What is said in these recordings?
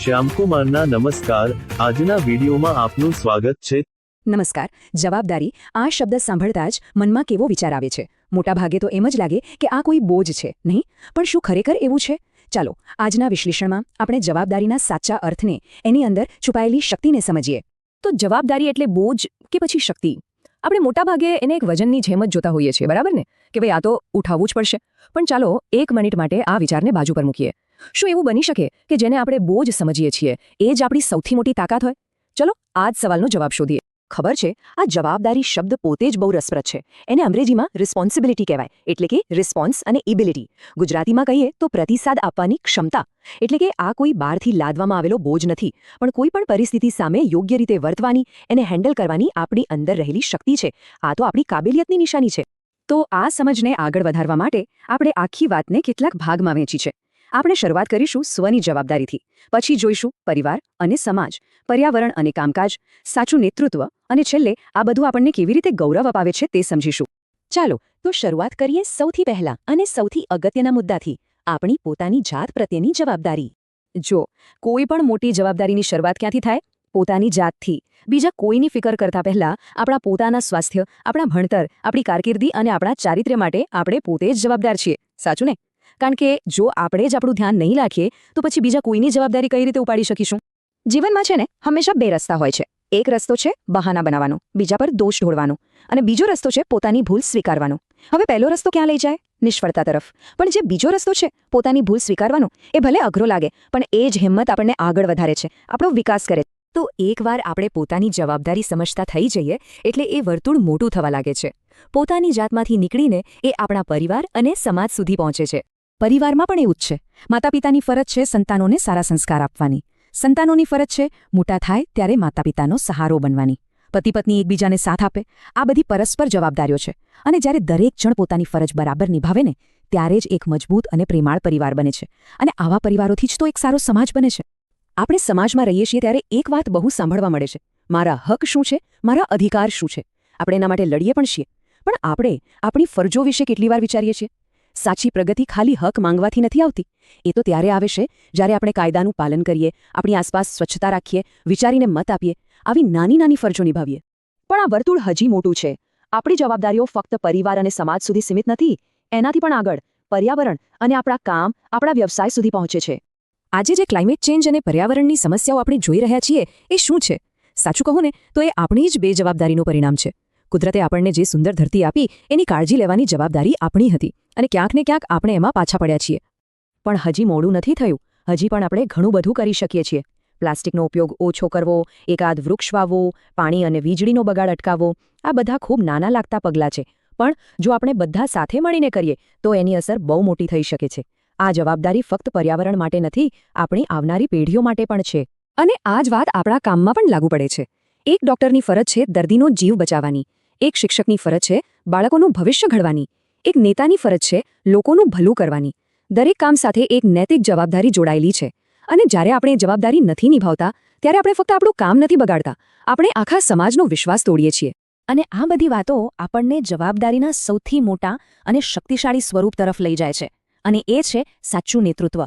શ્યામકુમારના નમસ્કાર. આજના વિડીયોમાં આપનું સ્વાગત છે. નમસ્કાર. જવાબદારી આ શબ્દ સાંભળતા જ મનમાં કેવો વિચાર આવે છે? મોટાભાગે તો એમ જ લાગે કે આ કોઈ બોજ છે, નહીં? પણ શું ખરેખર એવું છે? ચાલો, આજના વિશ્લેષણમાં આપણે જવાબદારીના સાચા અર્થને એની અંદર છુપાયેલી શક્તિને સમજીએ. તો જવાબદારી એટલે બોજ કે પછી શક્તિ? આપણે મોટાભાગે એને એક વજનની જેમ જ જોતા હોઈએ છીએ, બરાબર ને? કે ભાઈ આ તો ઉઠાવવું જ પડશે. પણ ચાલો, એક મિનિટ માટે આ વિચારને બાજુ પર મૂકીએ. શું એવું બની શકે કે જેને આપણે બોજ સમજીએ છીએ? એ જ આપણી સૌથી મોટી તાકાત હોય? ચલો આ જ સવાલનો જવાબ શોધીએ. ખબર છે, આ જવાબદારી શબ્દ પોતે જ બહુ રસપ્રદ છે. એને અંગ્રેજીમાં રિસ્પોન્સિબિલિટી કહેવાય, એટલે કે રિસ્પોન્સ અને ઇબિલિટી ગુજરાતીમાં કહીએ તો પ્રતિસાદ આપવાની ક્ષમતા. એટલે કે આ કોઈ બહારથી લાદવામાં આવેલો બોજ નથી, પણ કોઈ પણ પરિસ્થિતિ સામે યોગ્ય રીતે વર્તવાની, એને હેન્ડલ કરવાની આપણી અંદર રહેલી શક્તિ છે. આ તો આપણી કાબેલિયતની નિશાની છે. તો આ સમજને આગળ વધારવા માટે આપણે આખી વાતને કેટલાક ભાગમાં વહેંચી છે. આપણે શરૂઆત કરીશું સ્વની જવાબદારીથી. પછી જોઈશું પરિવાર અને સમાજ, પર્યાવરણ અને કામકાજ, સાચું નેતૃત્વ અને છેલ્લે આ બધું આપણને કેવી રીતે ગૌરવ અપાવે છે તે સમજીશું. ચાલો, તો શરૂઆત કરીએ સૌથી પહેલા અને સૌથી અગત્યના મુદ્દાથી, આપણી પોતાની જાત પ્રત્યેની જવાબદારી. જો, કોઈ પણ મોટી જવાબદારીની શરૂઆત ક્યાંથી થાય? પોતાની જાતથી. બીજા કોઈની ફિકર કરતા પહેલા, આપણા પોતાના સ્વાસ્થ્ય, આપણા ભણતર, આપણી કારકિર્દી અને આપણા ચારિત્ર્ય માટે આપણે પોતે જ જવાબદાર છીએ. સાચું ને? કારણ કે જો આપણે જ આપણું ધ્યાન નહીં રાખીએ, તો પછી બીજા કોઈની જવાબદારી કઈ રીતે ઉપાડી શકીશું? જીવનમાં છે ને, હંમેશા બે રસ્તા હોય છે. એક રસ્તો છે બહાના બનાવવાનો, બીજા પર દોષ ઢોળવાનો અને બીજો રસ્તો છે પોતાની ભૂલ સ્વીકારવાનો. હવે પહેલો રસ્તો ક્યાં લઈ જાય? નિષ્ફળતા તરફ. પણ જે બીજો રસ્તો છે પોતાની ભૂલ સ્વીકારવાનો, એ ભલે અઘરો લાગે, પણ એ જ હિંમત આપણને આગળ વધારે છે, આપણો વિકાસ કરે તો એકવાર આપણે પોતાની જવાબદારી સમજતા થઈ જઈએ, એટલે એ વર્તુળ મોટું થવા લાગે છે. પોતાની જાતમાંથી નીકળીને એ આપણા પરિવાર અને સમાજ સુધી પહોંચે છે. પરિવારમાં પણ એવું જ છે. માતા પિતાની ફરજ છે સંતાનોને સારા સંસ્કાર આપવાની. સંતાનોની ફરજ છે મોટા થાય ત્યારે માતા પિતાનો સહારો બનવાની. પતિ પત્ની એકબીજાને સાથ આપે. આ બધી પરસ્પર જવાબદારીઓ છે. અને જ્યારે દરેક જણ પોતાની ફરજ બરાબર નિભાવે ને, ત્યારે જ એક મજબૂત અને પ્રેમાળ પરિવાર બને છે. અને આવા પરિવારોથી જ તો એક સારો સમાજ બને છે. આપણે સમાજમાં રહીએ છીએ ત્યારે એક વાત બહુ સાંભળવા મળે છે. મારા હક શું છે? મારા અધિકાર શું છે? આપણે એના માટે લડીએ પણ છીએ. પણ આપણે આપણી ફરજો વિશે કેટલી વાર વિચારીએ છીએ? સાચી પ્રગતિ ખાલી હક માંગવાથી નથી આવતી. એ તો ત્યારે આવે છે, જ્યારે આપણે કાયદાનું પાલન કરીએ, આપણી આસપાસ સ્વચ્છતા રાખીએ, વિચારીને મત આપીએ, આવી નાની નાની ફરજો નિભાવીએ. પણ આ વર્તુળ હજી મોટું છે. આપણી જવાબદારીઓ ફક્ત પરિવાર અને સમાજ સુધી સીમિત નથી, એનાથી પણ આગળ, પર્યાવરણ અને આપણા કામ, આપણા વ્યવસાય સુધી પહોંચે છે. આજે જે ક્લાઇમેટ ચેન્જ અને પર્યાવરણની સમસ્યાઓ આપણે જોઈ રહ્યા છીએ, એ શું છે? સાચું કહું ને, તો એ આપણી જ બે જવાબદારીનું પરિણામ છે. કુદરતે આપણને જે સુંદર ધરતી આપી, એની કાળજી લેવાની જવાબદારી આપણી હતી અને ક્યાંક ને ક્યાંક આપણે એમાં પાછા પડ્યા છીએ. પણ હજી મોડું નથી થયું. હજી પણ આપણે ઘણું બધું કરી શકીએ છીએ. પ્લાસ્ટિકનો ઉપયોગ ઓછો કરવો, એકાદ વૃક્ષ વાવવો, પાણી અને વીજળીનો બગાડ અટકાવવો, આ બધા ખૂબ નાના લાગતા પગલાં છે. પણ જો આપણે બધા સાથે મળીને કરીએ, તો એની અસર બહુ મોટી થઈ શકે છે. આ જવાબદારી ફક્ત પર્યાવરણ માટે નથી, આપણી આવનારી પેઢીઓ માટે પણ છે. અને આ જ વાત આપણા કામમાં પણ લાગુ પડે છે. એક ડોક્ટરની ફરજ છે દર્દીનો જીવ બચાવવાની. એક શિક્ષકની ફરજ છે બાળકોનું ભવિષ્ય ઘડવાની. એક નેતાની ફરજ છે લોકોનું ભલું કરવાની. દરેક કામ સાથે એક નૈતિક જવાબદારી જોડાયેલી છે. અને જ્યારે આપણે જવાબદારી નથી નિભાવતા, ત્યારે આપણે ફક્ત આપણું કામ નથી બગાડતા. આપણે આખા સમાજનો વિશ્વાસ તોડીએ છીએ. અને આ બધી વાતો આપણને જવાબદારીના સૌથી મોટા અને શક્તિશાળી સ્વરૂપ તરફ લઈ જાય છે. અને એ છે સાચું નેતૃત્વ.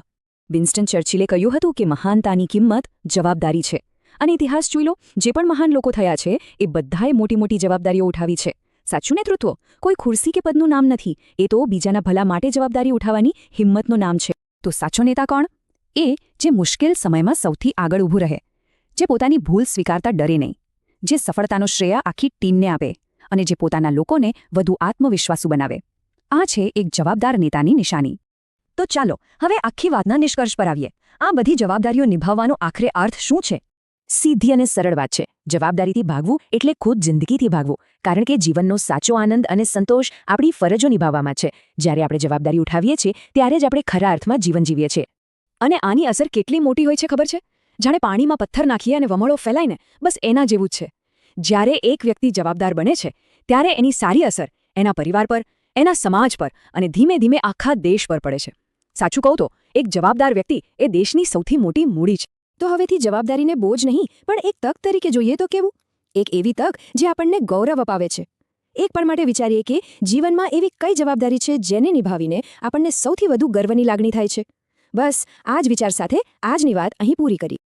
વિન્સ્ટન ચર્ચિલે કહ્યું હતું કે મહાનતાની કિંમત જવાબદારી છે. અને ઇતિહાસ જોઈ લો, જે પણ મહાન લોકો થયા છે, એ બધાએ મોટી મોટી જવાબદારીઓ ઉઠાવી છે. સાચું નેતૃત્વ કોઈ ખુરશી કે પદનું નામ નથી. એ તો બીજાના ભલા માટે જવાબદારી ઉઠાવવાની હિંમતનું નામ છે. તો સાચો નેતા કોણ? એ, જે મુશ્કેલ સમયમાં સૌથી આગળ ઊભું રહે. જે પોતાની ભૂલ સ્વીકારતા ડરે નહીં. જે સફળતાનો શ્રેય આખી ટીમને આપે. અને જે પોતાના લોકોને વધુ આત્મવિશ્વાસુ બનાવે. આ છે એક જવાબદાર નેતાની નિશાની. તો ચાલો, હવે આખી વાતના નિષ્કર્ષ પર આવીએ. આ બધી જવાબદારીઓ નિભાવવાનો આખરે અર્થ શું છે? સીધી અને સરળ વાત છે. જવાબદારીથી ભાગવું એટલે ખુદ જિંદગીથી ભાગવું. કારણ કે જીવનનો સાચો આનંદ અને સંતોષ આપણી ફરજો નિભાવવામાં છે. જ્યારે આપણે જવાબદારી ઉઠાવીએ છીએ, ત્યારે જ આપણે ખરા અર્થમાં જીવન જીવીએ છીએ. અને આની અસર કેટલી મોટી હોય છે ખબર છે? જાણે પાણીમાં પથ્થર નાખીએ અને વમળો ફેલાયને બસ એના જેવું જ છે. જ્યારે એક વ્યક્તિ જવાબદાર બને છે, ત્યારે એની સારી અસર એના પરિવાર પર, એના સમાજ પર અને ધીમે ધીમે આખા દેશ પર પડે છે. સાચું કહું તો, એક જવાબદાર વ્યક્તિ એ દેશની સૌથી મોટી મૂડી છે. તો હવેથી જવાબદારીને બોજ નહીં, પણ એક તક તરીકે જોઈએ તો કેવું? એક એવી તક જે આપણને ગૌરવ અપાવે છે. એક પણ માટે વિચારીએ કે જીવનમાં એવી કઈ જવાબદારી છે જેને નિભાવીને આપણને સૌથી વધુ ગર્વની લાગણી થાય છે. બસ, આ જ વિચાર સાથે આજની વાત અહીં પૂરી કરી.